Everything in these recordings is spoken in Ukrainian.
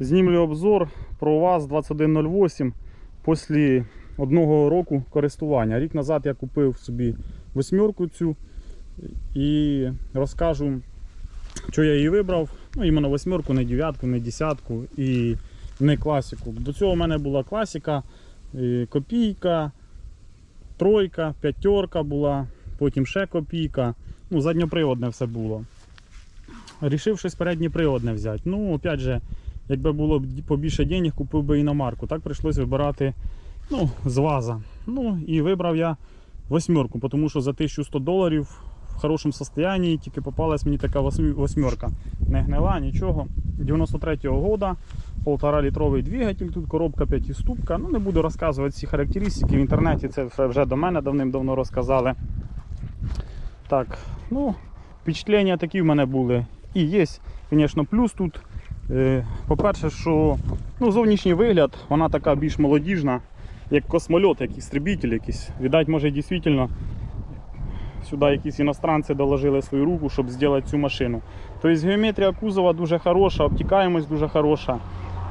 Знімлю обзор про ВАЗ-2108 після одного року користування. Рік назад я купив собі восьмерку цю і розкажу, що я її вибрав. Ну, іменно восьмерку, не дев'ятку, не десятку і не класику. До цього в мене була класика, е, копійка, тройка, п'ятерка була, потім ще копійка. Ну, задньоприводне все було. Рішив щось передньоприводне взяти. Ну, опять же, якби було б побільше денег, купив би іномарку. Так прийшлось вибирати ну, з ВАЗа. Ну і вибрав я восьмерку, тому що за 1100 доларів в хорошому стані тільки попалась мені така восьмерка. Не гнила, нічого. 93-го года, полтора літровий двигатель, тут коробка п'ятиступка. Ну, не буду розказувати всі характеристики. В інтернеті це вже до мене давним-давно розказали. Так, ну, впечатлення такі в мене були. І є, звісно, плюс тут. Е, По-перше, що ну, зовнішній вигляд, вона така більш молодіжна, як космольот, як істребитель якийсь. Віддать, може, дійсно сюди якісь іностранці доложили свою руку, щоб зробити цю машину. Тобто геометрія кузова дуже хороша, обтікаємость дуже хороша.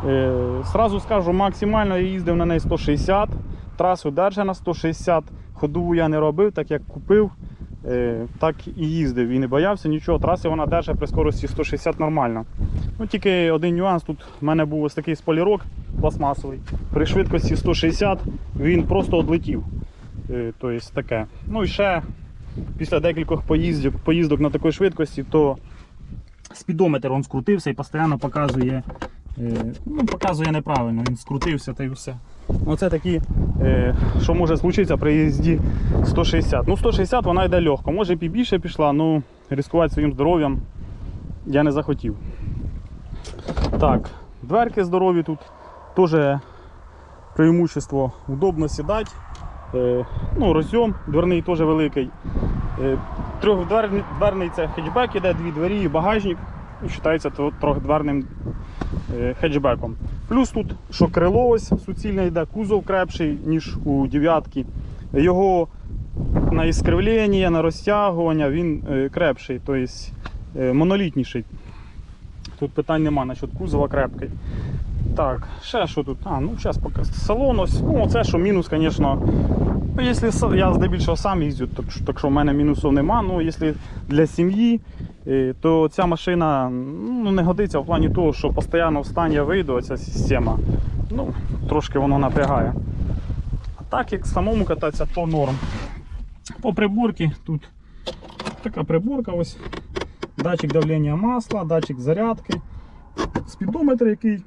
Е, Сразу скажу, максимально я їздив на неї 160, трасу держа на 160, ходову я не робив, так як купив, е, так і їздив і не боявся нічого. Траси вона держить при скорості 160 нормально. Ну, тільки один нюанс, тут в мене був ось такий сполірок пластмасовий. При швидкості 160 він просто одлетів. Е, Тобто таке. Ну і ще після декількох поїздок, поїздок на такій швидкості, то спідометр він скрутився і постійно показує, е, ну, показує неправильно, він скрутився та й все. Оце такі, е, що може случитися при їзді 160. Ну, 160 вона йде легко. Може і більше пішла, ну ризикувати своїм здоров'ям я не захотів. Так, дверки здорові тут теж преимущество. Удобно сідати. Е, ну, розйом дверний теж великий. Е, Трьохдверний дверний це хетчбек, іде дві двері і багажник. Ну, Вважається трьохдверним е, хетчбеком. Плюс тут, що крило ось суцільне йде, кузов крепший, ніж у дев'ятки. Його на іскривлення, на розтягування він крепший, тобто монолітніший. Тут питань нема насчет кузова крепкий. Так, ще що тут? А, ну зараз поки салон ось. Ну, це що мінус, звісно. Ну, якщо я здебільшого сам їздю, так, так що в мене мінусів нема. Ну, якщо для сім'ї, е, то ця машина ну, не годиться в плані того, що постійно встань я вийду, ця система. Ну, трошки воно напрягає. А так як самому кататися, то норм. По приборці тут така приборка ось. Датчик давлення масла, датчик зарядки, спідометр, який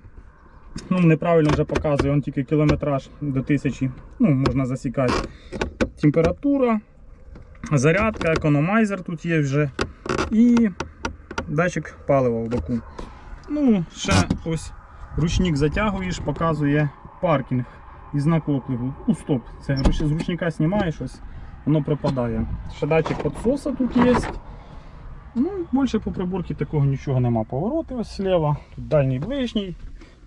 ну, неправильно вже показує, він тільки кілометраж до 1000 ну, можна засікати. Температура, зарядка, економайзер тут є вже. І датчик палива в боку. Ну, ще ось ручник затягуєш, показує паркінг і знак оклику. Ну, стоп, це з ручника знімаєш ось, воно припадає. Ще датчик підсоса тут є. Ну, більше по приборці такого нічого нема. Повороти ось слева, тут дальній ближній,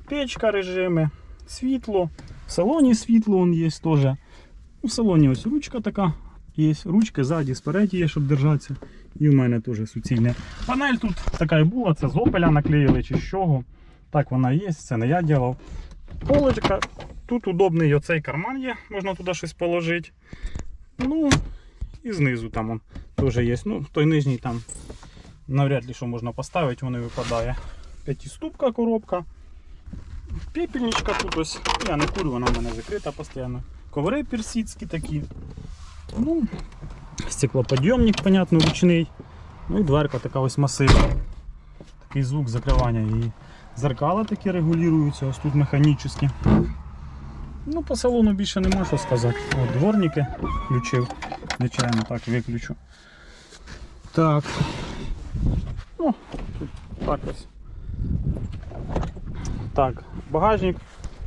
печка режими, світло. В салоні світло он є теж. В салоні ось ручка така. Є ручки ззаді, спереді є, щоб держатися. І в мене теж суцільне. Панель тут така і була, це з опеля наклеїли чи з чого. Так вона є, це не я ділав. Полочка. Тут удобний оцей карман є, можна туди щось положити. Ну, і знизу там он теж є. Ну, той нижній там навряд ли що можна поставити, воно випадає. П'ятиступка коробка. Пепельничка тут ось. Я не курю, вона в мене закрита постійно. Коври персидські такі. Ну, стеклоподйомник, понятно, ручний. Ну і дверка така ось масивна. Такий звук закривання її. Зеркала такі регулюються, ось тут механічні. Ну, по салону більше нема що сказати. От дворники включив. Нечайно так виключу. Так. Ну, тут так ось. Так, багажник.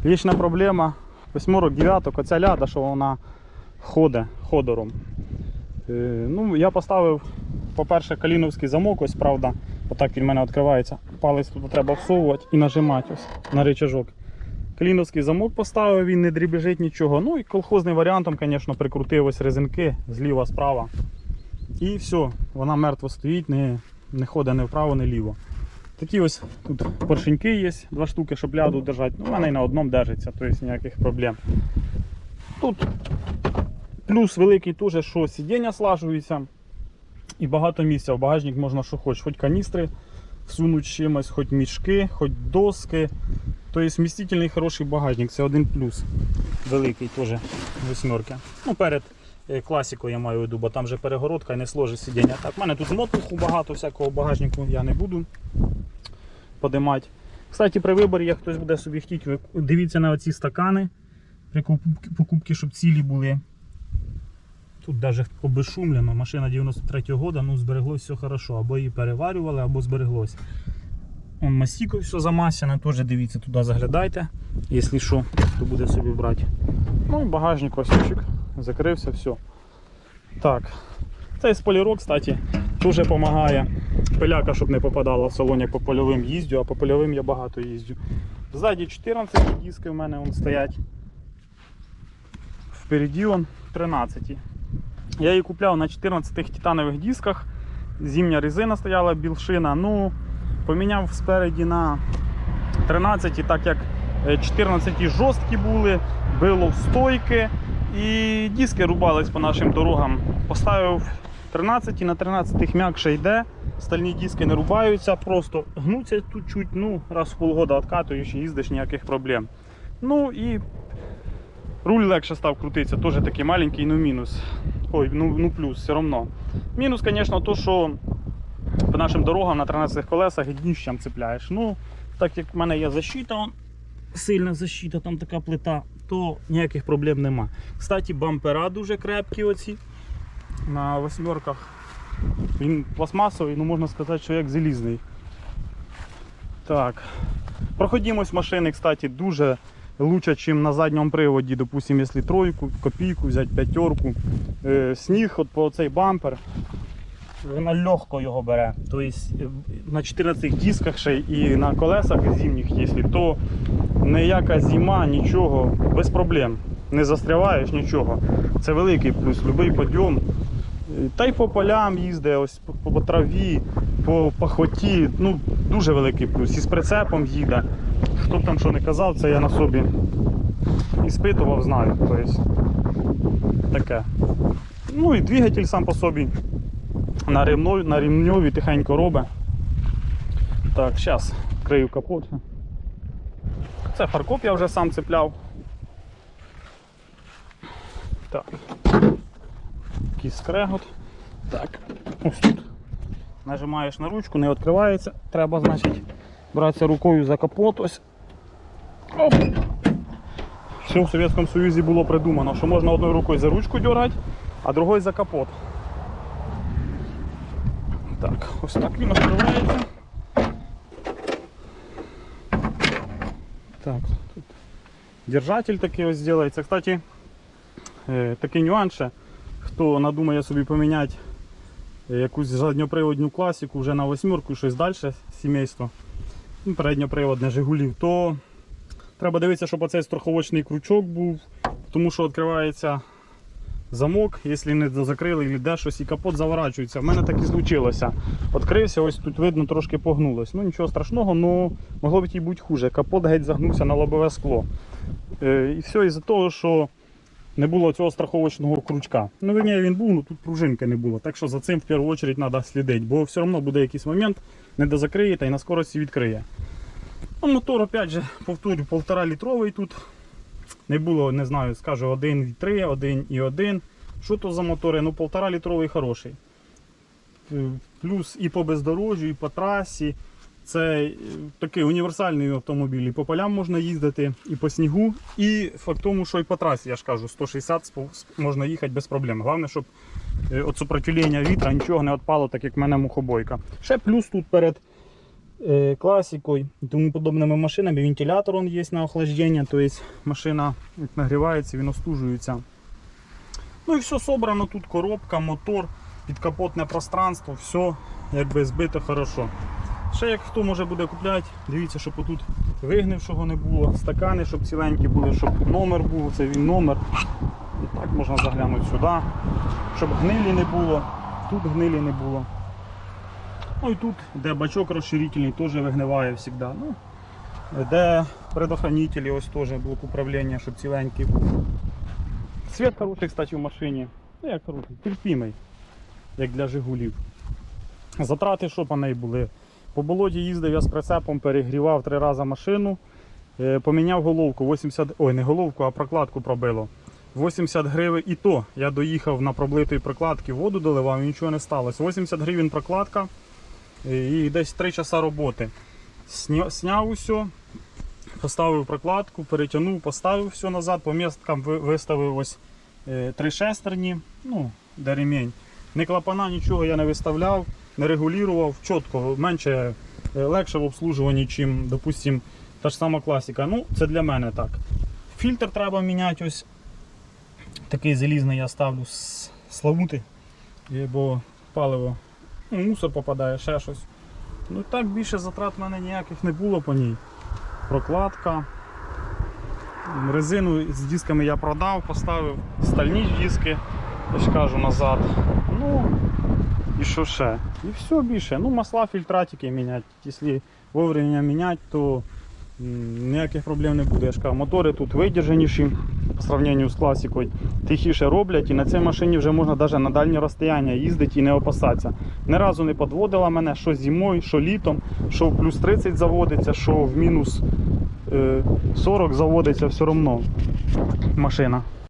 Вічна проблема. Восьмерок, дев'яток, оця ляда, що вона ходить ходором. Е, ну, я поставив, по-перше, каліновський замок, ось правда, отак він в мене відкривається. Палець тут треба всовувати і нажимати ось на рычажок. Каліновський замок поставив, він не дрібежить нічого. Ну і колхозним варіантом, звісно, прикрутив ось резинки зліва, справа. І все, вона мертво стоїть, не, не ходить ні вправо, ні вліво. Такі ось тут поршеньки є, два штуки, щоб ляду держати. Ну, у мене і на одному держиться, тобто ніяких проблем. Тут плюс великий теж, що сидіння слажується. І багато місця. В багажник можна що хоч, хоч каністри всунуть чимось, хоч мішки, хоч доски. Тобто вмістительний хороший багажник, це один плюс. Великий теж восьмерки. Ну, перед е, класикою я маю в виду, бо там же перегородка і не сложить сидіння. Так, в мене тут мотлуху багато, всякого багажнику я не буду подимати. Кстати, при виборі, як хтось буде собі хотіти, дивіться на оці стакани при покупці, щоб цілі були. Тут навіть обезшумлено, машина 93-го года, ну збереглось все хорошо. Або її переварювали, або збереглось. Он мастікою все замасяне, теж дивіться, туди заглядайте. Якщо що, то буде собі брати. Ну і багажник ось чик, закрився, все. Так. Цей сполірок, кстати, дуже допомагає. Пиляка, щоб не попадала в салон, як по польовим їздю, а по польовим я багато їздю. Ззаді 14 диски в мене вон стоять. Впереді он 13. Я її купляв на 14 титанових дисках. Зимня резина стояла білшина. Ну, поміняв спереді на 13, так як е, 14 жорсткі були, било в стойки і диски рубались по нашим дорогам. Поставив 13 на 13 м'якше йде. Стальні диски не рубаються, просто гнуться тут чуть, ну, раз в полгода відкатуєш і їздиш ніяких проблем. Ну і руль легше став крутитися, теж такий маленький, ну мінус. Ой, ну, ну плюс, все одно. Мінус, звісно, то, що по нашим дорогам на 13 колесах дніщем цепляєш. Ну, так як в мене є защита, сильна защита, там така плита, то ніяких проблем нема. Кстати, бампера дуже крепкі оці на восьмерках. Він пластмасовий, ну можна сказати, що як залізний. Так. Проходимость машини, кстати, дуже лучше, ніж на задньому приводі, допустим, якщо тройку, копійку взяти, п'ятерку. Е, сніг от по цей бампер. Вона легко його бере. Тобто на 14 дисках ще і на колесах зимніх, якщо, то ніяка зима, нічого, без проблем. Не застряваєш нічого. Це великий плюс, будь-який підйом. Е, Та й по полям їздить, ось по, по траві, по пахоті. Ну, дуже великий плюс. І з прицепом їде. Хто б там що не казав, це я на собі іспитував, знаю. Тобто, таке. Ну і двигатель сам по собі на ремньові, на ремньові тихенько робить. Так, зараз крию капот. Це фаркоп я вже сам цепляв. Так. Такий скрегот. Так, ось тут. Нажимаєш на ручку, не відкривається. Треба, значить, братися рукою за капот. Ось. Оп. Все в Совєтському Союзі було придумано, що можна одною рукою за ручку дергати, а другою за капот. Так, ось так він відкривається. Так, тут держатель такий ось зробиться. Кстати, е, такий нюанс ще, хто надумає собі поміняти е, якусь задньоприводну класику вже на восьмерку, щось далі сімейство, ну, передньоприводне Жигулів, то треба дивитися, щоб оцей страховочний крючок був, тому що відкривається замок, якщо не закрили і де щось, і капот заворачується. В мене так і случилося. Відкрився, ось тут видно трошки погнулось. Ну нічого страшного, але могло б і бути хуже. Капот геть загнувся на лобове скло. Е, і все із-за того, що не було цього страховочного крючка. Ну, верніше, він був, але тут пружинки не було. Так що за цим в першу чергу треба слідити, бо все одно буде якийсь момент, не дозакриєте і на скорості відкриє. Ну, мотор, опять же, повторю, 1,5 літровий тут. Не було, не знаю, скажу 1,3, 1,1. Що то за мотори? Ну, 1,5 літровий хороший. Е, Плюс і по бездорожжю, і по трасі. Це е, такий універсальний автомобіль. І по полям можна їздити, і по снігу. І факт тому, що і по трасі, я ж кажу, 160 можна їхати без проблем. Головне, щоб е, от супротивлення вітра нічого не відпало, так як в мене мухобойка. Ще плюс тут перед е, класикою і тому подобними машинами вентилятор он є на охлаждення, тобто машина як нагрівається, він остужується. Ну і все собрано, тут коробка, мотор, підкапотне пространство, все якби збито хорошо. Ще як хто може буде купляти, дивіться, щоб отут вигнившого не було, стакани, щоб ціленькі були, щоб номер був, це він номер. І так можна заглянути сюди, щоб гнилі не було, тут гнилі не було. Ну і тут, де бачок розширительний, теж вигниває завжди. Ну, де предохранителі, ось теж блок управління, щоб ціленький був. Світ хороший, кстати, в машині. Ну як хороший, терпімий, як для Жигулів. Затрати що по неї були? По болоті їздив я з прицепом, перегрівав три рази машину, е, поміняв головку 80, ой, не головку, а прокладку пробило. 80 гривень і то я доїхав на проблитої прокладки, воду доливав і нічого не сталося. 80 гривень прокладка і десь 3 часа роботи. Сня- Сняв усе, поставив прокладку, перетягнув, поставив все назад, по місткам виставив ось е, три шестерні, ну, де ремінь. Не клапана, нічого я не виставляв, не регулював, чітко, менше е, легше в обслужуванні, чим, допустим, та ж сама класика. Ну, це для мене так. Фільтр треба міняти ось. Такий залізний я ставлю з славути, е, бо паливо, мусор попадає, ще щось. Ну так більше затрат в мене ніяких не було по ній. Прокладка. Резину з дисками я продав, поставив стальні диски, я ж кажу назад. Ну і що ще? І все більше. Ну, масла, фільтратики міняти. Якщо вовремя міняти, то ніяких проблем не буде. Я ж кажу, мотори тут видержаніші по сравненню з класикою, тихіше роблять, і на цій машині вже можна навіть на дальні розстояння їздити і не опасатися. Ні разу не підводила мене, що зимою, що літом, що в плюс 30 заводиться, що в мінус е, 40 заводиться все одно машина.